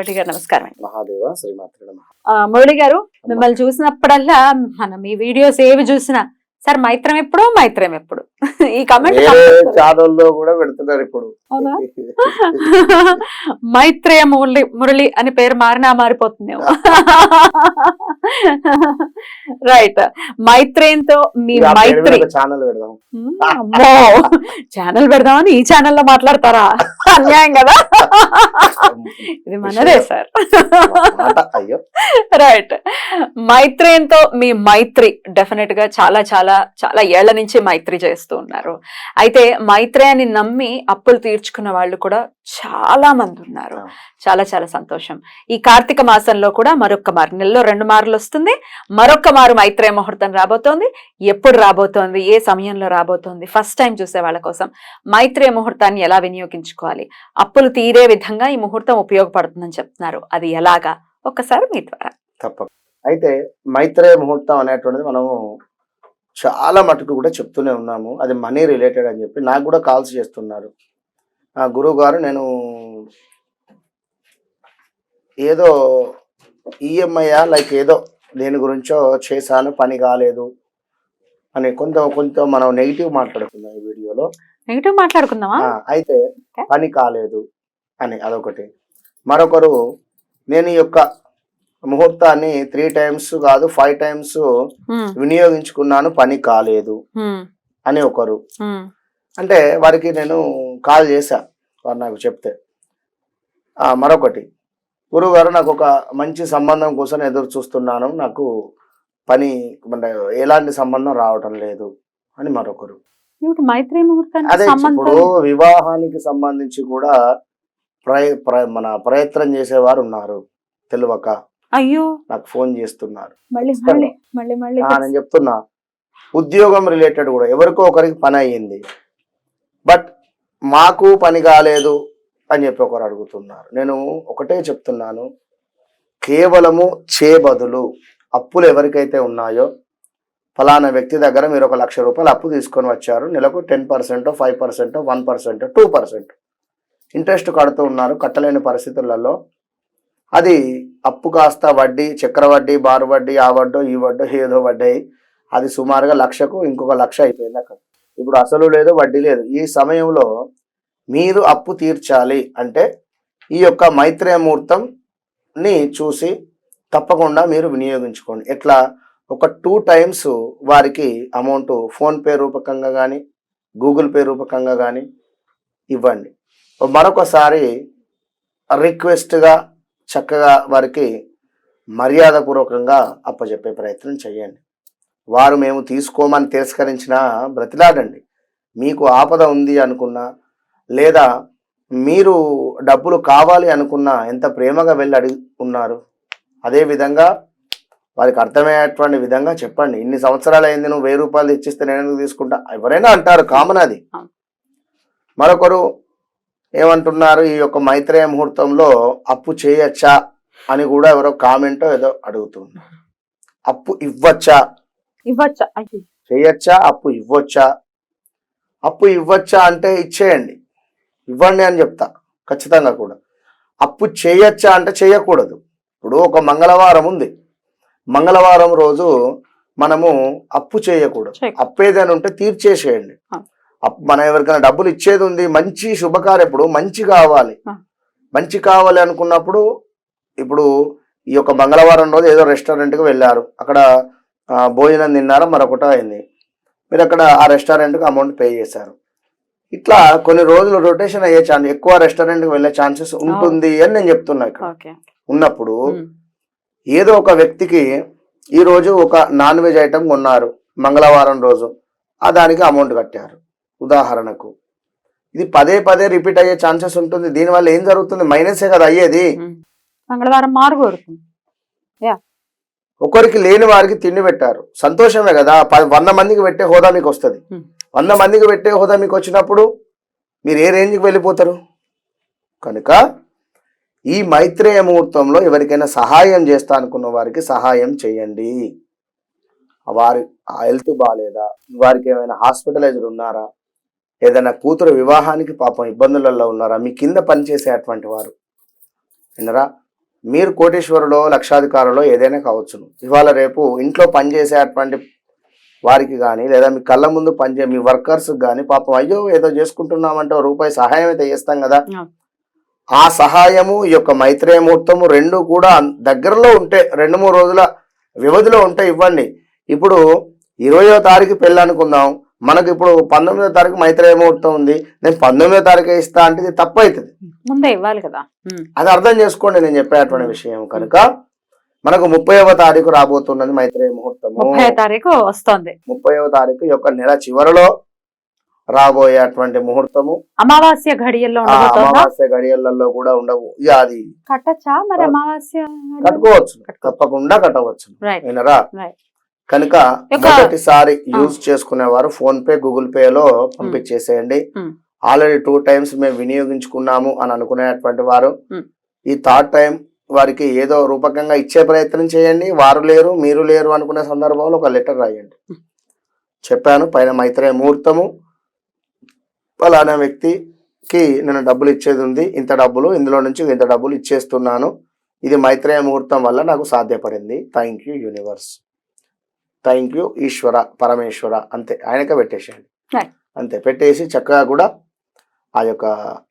మురళి గారు నమస్కారం అండి. మహాదేవ శ్రీమాత్రి నమ. ఆ, మురళి గారు మిమ్మల్ని చూసినప్పుడల్లా మనం ఈ వీడియోస్ ఏవి చూసినా సార్ మైత్రం ఎప్పుడు మైత్రం ఎప్పుడు? ఈ కమెంట్ ఛానల్లో కూడా పెడుతున్నారు ఇప్పుడు? మైత్రేయ మురళి మురళి అని పేరు మారినా మారిపోతుందేమో. రైట్ మైత్రేయంతో మీ మైత్రి ఛానల్ పెడదాం. అమ్మో! ఛానల్ పెడదామని ఈ ఛానల్లో మాట్లాడతారా? అన్యాయం కదా? ఇది మనదే సార్. అయ్యో. రైట్ మైత్రేయంతో మీ మైత్రి డెఫినెట్గా చాలా చాలా చాలా ఏళ్ళ నుంచి మైత్రి చేస్తూ ఉన్నారు. అయితే మైత్రేయాన్ని నమ్మి అప్పులు తీర్చుకున్న వాళ్ళు కూడా చాలా మంది ఉన్నారు. చాలా చాలా సంతోషం. ఈ కార్తీక మాసంలో కూడా మరొక మారు నెలలో రెండు మార్లు వస్తుంది. మరొక మారు మైత్రేయ ముహూర్తం రాబోతోంది. ఎప్పుడు రాబోతోంది? ఏ సమయంలో రాబోతోంది? ఫస్ట్ టైం చూసే వాళ్ళ కోసం మైత్రేయ ముహూర్తాన్ని ఎలా వినియోగించుకోవాలి? అప్పులు తీరే విధంగా ఈ ముహూర్తం ఉపయోగపడుతుందని చెప్తున్నారు. అది ఎలాగా? ఒక్కసారి మీ ద్వారా. తప్ప అయితే మైత్రేయ ముహూర్తం అనేటువంటిది మనము చాలా మటుకు కూడా చెప్తూనే ఉన్నాము. అది మనీ రిలేటెడ్ అని చెప్పి నాకు కూడా కాల్స్ చేస్తున్నారు. ఆ గురువు గారు నేను ఏదో ఈఎంఐ లైక్ ఏదో దేని గురించో చేశాను పని కాలేదు అని కొంత కొంత మనం నెగిటివ్ మాట్లాడుతున్నాం ఈ వీడియోలో. నెగిటివ్ మాట్లాడుకుందామా? అయితే. పని కాలేదు. అని అదొకటి. మరొకరు నేను ఈ యొక్క ముహూర్తాన్ని త్రీ టైమ్స్ కాదు ఫైవ్ టైమ్స్ వినియోగించుకున్నాను పని కాలేదు అని ఒకరు. అంటే వారికి నేను కాల్ చేశా వారు నాకు చెప్తే. మరొకటి గురువుగారు నాకు ఒక మంచి సంబంధం కోసం ఎదురు చూస్తున్నాను నాకు పని ఎలాంటి సంబంధం రావటం లేదు అని మరొకరు. ఏమిటి మైత్రేయ ముహూర్తానికి అదే ఇప్పుడు వివాహానికి సంబంధించి కూడా ప్రయ ప్ర- మన ప్రయత్నం చేసేవారు ఉన్నారు. తెలియక అయ్యో! నాకు ఫోన్ చేస్తున్నారు. నేను చెప్తున్నా. ఉద్యోగం రిలేటెడ్ కూడా ఎవరికో ఒకరికి పని అయ్యింది. బట్ మాకు పని కాలేదు అని చెప్పి ఒకరు అడుగుతున్నారు. నేను ఒకటే చెప్తున్నాను. కేవలము చే బదులు అప్పులు ఎవరికైతే ఉన్నాయో ఫలానా వ్యక్తి దగ్గర మీరు ఒక లక్ష రూపాయలు అప్పు తీసుకొని వచ్చారు. నెలకు ten percent five percent one percent two percent. Interest కడుతూ ఉన్నారు కట్టలేని పరిస్థితులలో. అది అప్పు కాస్త వడ్డీ చక్ర వడ్డీ బారు వడ్డీ ఆ వడ్డో ఈ వడ్డో ఏదో వడ్డీ. అది సుమారుగా లక్షకు ఇంకొక లక్ష అయిపోయింది అక్కడ. ఇప్పుడు అసలు లేదు వడ్డీ లేదు. ఈ సమయంలో మీరు అప్పు తీర్చాలి అంటే ఈ యొక్క మైత్రేయ ముహూర్తంని చూసి తప్పకుండా మీరు వినియోగించుకోండి. ఎట్లా? ఒక టూ టైమ్స్ వారికి అమౌంట్ ఫోన్పే రూపకంగా కానీ గూగుల్ పే రూపకంగా కానీ ఇవ్వండి. మరొకసారి రిక్వెస్ట్గా చక్కగా వారికి మర్యాదపూర్వకంగా అప్పచెప్పే ప్రయత్నం చేయండి. వారు మేము తీసుకోమని తిరస్కరించిన బ్రతిలాడండి మీకు ఆపద ఉంది అనుకున్నా లేదా మీరు డబ్బులు కావాలి అనుకున్నా ఎంత ప్రేమగా వెళ్ళి అడిగి ఉన్నారు. అదే విధంగా వారికి అర్థమయ్యేటువంటి విధంగా చెప్పండి. ఇన్ని సంవత్సరాలు అయింది నువ్వు వెయ్యి రూపాయలు ఇచ్చిస్తే నేను ఎందుకు తీసుకుంటా? ఎవరైనా అంటారు కామన్ అది. మరొకరు ఏమంటున్నారు? ఈ యొక్క మైత్రేయ ముహూర్తంలో అప్పు చేయొచ్చా? అని కూడా ఎవరో కామెంట్ ఏదో అడుగుతున్నారు. అప్పు ఇవ్వచ్చా? ఇవ్వచ్చా? చేయొచ్చా? అప్పు ఇవ్వచ్చా? అప్పు ఇవ్వచ్చా అంటే ఇచ్చేయండి. ఇవ్వండి అని చెప్తా ఖచ్చితంగా కూడా. అప్పు చేయొచ్చా అంటే చేయకూడదు. ఇప్పుడు ఒక మంగళవారం ఉంది. మంగళవారం రోజు మనము అప్పు చేయకూడదు. అప్పు ఏదైనా ఉంటే తీర్చేసేయండి. మనం ఎవరికైనా డబ్బులు ఇచ్చేది ఉంది మంచి శుభకార్యం ఇప్పుడు మంచి కావాలి. మంచి కావాలి అనుకున్నప్పుడు ఇప్పుడు ఈ యొక్క మంగళవారం రోజు ఏదో రెస్టారెంట్కి వెళ్ళారు. అక్కడ భోజనం తిన్నారా? మరొకటో అయింది. మీరు అక్కడ ఆ రెస్టారెంట్కి అమౌంట్ పే చేశారు. ఇట్లా కొన్ని రోజులు రొటేషన్ అయ్యే ఛాన్స్ ఎక్కువ రెస్టారెంట్కి వెళ్ళే ఛాన్సెస్ ఉంటుంది అని నేను చెప్తున్నా ఇక్కడ. ఉన్నప్పుడు ఏదో ఒక వ్యక్తికి ఈ రోజు ఒక నాన్ వెజ్ ఐటమ్ కొన్నారు మంగళవారం రోజు. ఆ దానికి అమౌంట్ కట్టారు. ఉదాహరణకు. ఇది పదే పదే రిపీట్ అయ్యే ఛాన్సెస్ ఉంటుంది. దీనివల్ల ఏం జరుగుతుంది? మైనసే కదా అయ్యేది. మంగళవారం ఒకరికి లేని వారికి తిండి పెట్టారు. సంతోషమే కదా. వంద మందికి పెట్టే హోదా మీకు వస్తుంది. వంద మందికి పెట్టే హోదా మీకు వచ్చినప్పుడు మీరు ఏ రేంజ్కి వెళ్ళిపోతారు? కనుక ఈ మైత్రేయ ముహూర్తంలో ఎవరికైనా సహాయం చేస్తా అనుకున్న వారికి సహాయం చేయండి. వారి హెల్త్ బాగాలేదా వారికి ఏమైనా హాస్పిటలైజ్డ్ ఉన్నారా? ఏదైనా కూతురు వివాహానికి పాపం ఇబ్బందులలో ఉన్నారా? మీ కింద పనిచేసేటువంటి వారు. విన్నరా? మీరు కోటేశ్వరులో లక్షాధికారులో ఏదైనా కావచ్చును. ఇవాళ రేపు ఇంట్లో పనిచేసేటువంటి వారికి కానీ లేదా మీ కళ్ళ ముందు పనిచే మీ వర్కర్స్ కానీ పాపం అయ్యో ఏదో చేసుకుంటున్నామంటే రూపాయి సహాయం అయితే చేస్తాం కదా. ఆ. సహాయము ఈ యొక్క మైత్రేయ ముహూర్తము రెండు కూడా దగ్గరలో ఉంటే రెండు మూడు రోజుల వ్యవధిలో ఉంటే ఇవ్వండి. ఇప్పుడు ఇరవయో తారీఖు పెళ్ళి అనుకుందాం మనకు ఇప్పుడు పంతొమ్మిదో తారీఖు మైత్రేయ ముహూర్తం ఉంది. నేను పంతొమ్మిదో తారీఖు ఇస్తా అంటే ఇది తప్పు అవుతుంది ముందే ఇవ్వాలి కదా. అది అర్థం చేసుకోండి నేను చెప్పేటువంటి విషయం కనుక. మనకు ముప్పైవ తారీఖు రాబోతున్నది మైత్రేయ ముహూర్తము. ముప్పై తారీఖు వస్తోంది. ముప్పైవ తారీఖు యొక్క నెల చివరిలో రాబోయేటువంటి ముహూర్తము. అమావాస్య ఘడియల్లో అమావాస్య గడియలలో కూడా ఉండవు. ఇక అది కట్టచ్చా మరి అమావాస్య? కట్టుకోవచ్చు. కట్టుకో. తప్పకుండా కట్టవచ్చు. వినరా. కనుక మొదటిసారి యూజ్ చేసుకునేవారు ఫోన్ పే గూగుల్ పే లో పంపించేసేయండి. ఆల్రెడీ టూ టైమ్స్ మేము వినియోగించుకున్నాము అని అనుకునేటువంటి వారు. ఈ థర్డ్ టైం వారికి ఏదో రూపకంగా ఇచ్చే ప్రయత్నం చేయండి. వారు లేరు మీరు లేరు అనుకునే సందర్భంలో ఒక లెటర్ రాయండి. చెప్పాను పైన మైత్రేయ ముహూర్తము. ఫలానా వ్యక్తికి నేను డబ్బులు ఇచ్చేది ఉంది ఇంత డబ్బులు ఇందులో నుంచి ఇంత డబ్బులు ఇచ్చేస్తున్నాను. ఇది మైత్రేయ ముహూర్తం వల్ల నాకు సాధ్యపడింది. Thank you universe. Thank you Eshwara Parameshwara అంతే. ఆయనకే పెట్టేసేయండి. అంతే పెట్టేసి చక్కగా కూడా ఆ యొక్క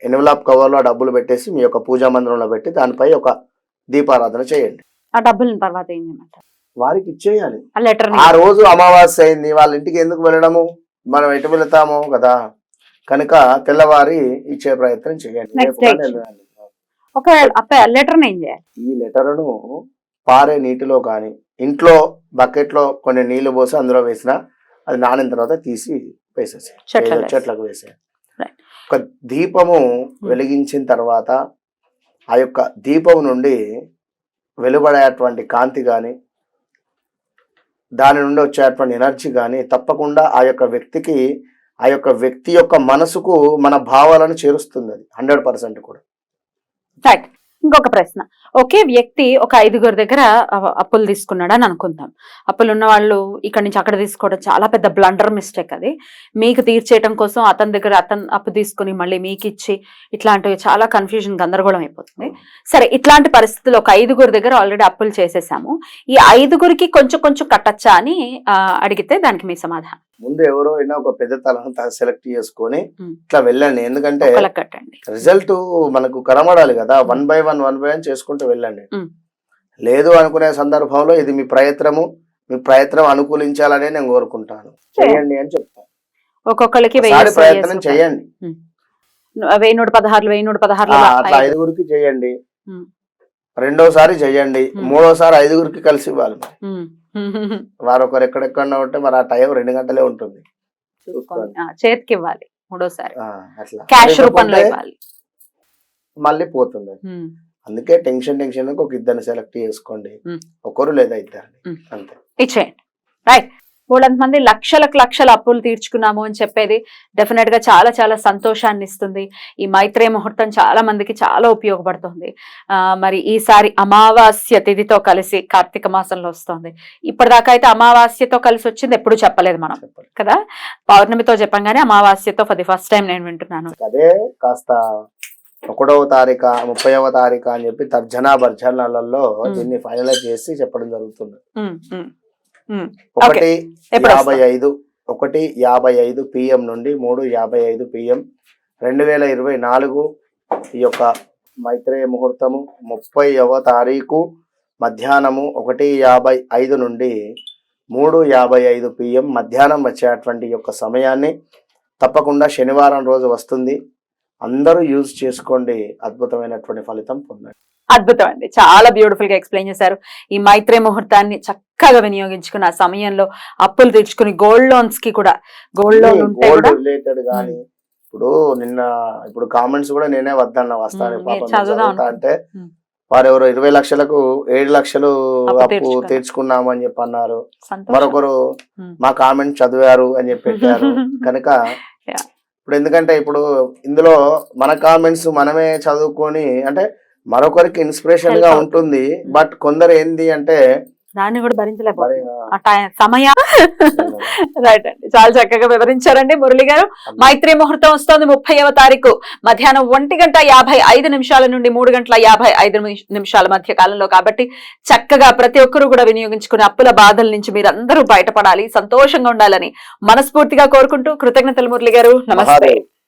ఎన్వలాప్ కవర్లో ఆ డబ్బులు పెట్టేసి మీ యొక్క పూజా మందిరంలో పెట్టి దానిపై ఒక దీపారాధన చేయండి. ఆ డబ్బులను తర్వాత ఏం చేయమంటారు? వారికి ఇచ్చేయాలి. ఆ లెటర్ ఆ రోజు అమావాస్య అయింది వాళ్ళ ఇంటికి ఎందుకు వెళ్ళడము? మనం ఎటు వెళతాము కదా? కనుక తెల్లవారి ఇచ్చే ప్రయత్నం చేయండి. అప్ప లెటర్ ఈ లెటర్ను పారే నీటిలో కానీ ఇంట్లో బకెట్లో కొన్ని నీళ్ళు పోసి అందులో వేసిన అది నానిన తర్వాత తీసి వేసేసి. చెట్లకు వేసే. ఒక దీపము వెలిగించిన తర్వాత ఆ యొక్క దీపం నుండి వెలువడేటువంటి కాంతి కానీ దాని నుండి వచ్చేటువంటి ఎనర్జీ కానీ తప్పకుండా ఆ యొక్క వ్యక్తికి ఆ యొక్క వ్యక్తి యొక్క మనసుకు మన భావాలను చేరుస్తుంది అది. హండ్రెడ్ పర్సెంట్ కూడా. రైట్ ఇంకొక ప్రశ్న. ఒకే వ్యక్తి ఒక ఐదుగురు దగ్గర అప్పులు తీసుకున్నాడు అని అనుకుందాం. అప్పులు ఉన్న వాళ్ళు ఇక్కడ నుంచి అక్కడ తీసుకోవడం చాలా పెద్ద బ్లండర్ మిస్టేక్ అది. మీకు తీర్చేయటం కోసం అతని దగ్గర అతను అప్పు తీసుకుని మళ్ళీ మీకు ఇచ్చి ఇట్లాంటివి చాలా కన్ఫ్యూజన్ గందరగోళం అయిపోతుంది. సరే ఇట్లాంటి పరిస్థితుల్లో ఒక ఐదుగురు దగ్గర ఆల్రెడీ అప్పులు చేసేసాము. ఈ ఐదుగురికి కొంచెం కొంచెం కట్టచ్చా అని అడిగితే దానికి మీ సమాధానం. ముందు ఎవరో అయినా ఒక పెద్ద తలను సెలెక్ట్ చేసుకొని. ఇట్లా వెళ్ళండి ఎందుకంటే రిజల్ట్ మనకు కనబడాలి కదా one by one one by one చేసుకుంటూ వెళ్ళండి. లేదు అనుకునే సందర్భంలో ఇది మీ ప్రయత్నము మీ ప్రయత్నం అనుకూలించాలని నేను కోరుకుంటాను చేయండి అని చెప్తాను ఒక్కొక్కరికి ప్రయత్నం చేయండి వెయ్యి నూట పదహారులు వెయ్యి నూట పదహారులు ఆ, అలా అట్లా ఐదు. ఐదుగురికి చేయండి. రెండోసారి చేయండి. మూడోసారి ఐదుగురికి కలిసి ఇవ్వాలి. వారు ఒకరు ఎక్కడెక్కడ ఉంటే మరి ఆ టైం రెండు గంటలే ఉంటుంది. చేతికి ఇవ్వాలి మూడోసారి. క్యాష్ రూపంలో ఇవ్వాలి. మళ్ళీ పోతుంది. అందుకే టెన్షన్ టెన్షన్ ఒక ఇద్దరిని సెలెక్ట్ చేసుకోండి. ఒకరు లేదా ఇద్దరిని. Hmm. అంతే. ఇచ్చేయండి. రైట్ మూడంత మంది లక్షలకు లక్షల అప్పులు తీర్చుకున్నాము అని చెప్పేది డెఫినెట్గా చాలా చాలా సంతోషాన్ని ఇస్తుంది. ఈ మైత్రేయ ముహూర్తం చాలా మందికి చాలా ఉపయోగపడుతుంది. ఆ, మరి ఈసారి అమావాస్య తిథితో కలిసి కార్తీక మాసంలో వస్తుంది. ఇప్పటిదాకా అయితే అమావాస్యతో కలిసి వచ్చింది ఎప్పుడు చెప్పలేదు మనం. కదా? పౌర్ణమితో చెప్పంగానే అమావాస్యతో ఫర్ ది ఫస్ట్ టైం నేను వింటున్నాను. అదే కాస్త ఒకటవ తారీఖు ముప్పైవ తారీఖు అని చెప్పి తర్జనా భర్జనాలలో. దీన్ని ఫైనలైజ్ చేసి చెప్పడం జరుగుతుంది. ఒకటి యాభై ఐదు ఒకటి యాభై ఐదు పిఎం నుండి మూడు యాభై ఐదు పిఎం. రెండు వేల ఇరవై నాలుగు ఈ యొక్క మైత్రేయ ముహూర్తము. ముప్పైవ తారీఖు మధ్యాహ్నము ఒకటి యాభై ఐదు నుండి మూడు యాభై ఐదు పిఎం. మధ్యాహ్నం వచ్చేటువంటి యొక్క సమయాన్ని తప్పకుండా శనివారం రోజు వస్తుంది. అందరూ యూజ్ చేసుకోండి. అద్భుతమైనటువంటి ఫలితం పొందండి. అద్భుతం అండి చాలా బ్యూటిఫుల్గా ఎక్స్ప్లెయిన్ చేశారు ఈ మైత్రే ముహూర్తాన్ని చక్కగా వినియోగించుకున్న ఆ సమయంలో అప్పులు తీర్చుకుని గోల్డ్ లోన్స్కి కూడా గోల్డ్ లోన్ ఉంటే గోల్డ్ కూడా రిలేటెడ్ కానీ ఇప్పుడు నిన్న ఇప్పుడు కామెంట్స్ కూడా నేనే వద్దన్న వస్తాను మ్మ్, పాపం మీరు చదువుదాం చదువుతా అంటే మ్మ్. వారు ఎవరో ఇరవై లక్షలకు ఏడు లక్షలు అప్పు అప్పు తీర్చుకున్నారు. అని చెప్పి అన్నారు సంతోషం. మరొకరు. మా కామెంట్ చదివారు అని చెప్పి పెట్టారు కనుక Yeah. ఇప్పుడు ఎందుకంటే ఇప్పుడు ఇందులో మన కామెంట్స్ మనమే చదువుకొని అంటే మరొకరికి ఇన్స్పిరేషన్గా. ఉంటుంది. బట్ కొందరు ఏంది అంటే దాన్ని కూడా టైం సమయం. రైట్ అండి. చాలా చక్కగా వివరించారండి మురళి గారు. మైత్రి ముహూర్తం వస్తోంది ముప్పైవ తారీఖు. మధ్యాహ్నం ఒంటి గంట యాభై ఐదు నిమిషాల నుండి మూడు గంటల యాభై ఐదు నిమిష- నిమిషాల మధ్య కాలంలో కాబట్టి చక్కగా ప్రతి ఒక్కరూ కూడా వినియోగించుకుని అప్పుల బాధల నుంచి మీరందరూ బయటపడాలి సంతోషంగా ఉండాలని మనస్ఫూర్తిగా కోరుకుంటూ కృతజ్ఞతలు మురళి గారు. నమస్తే.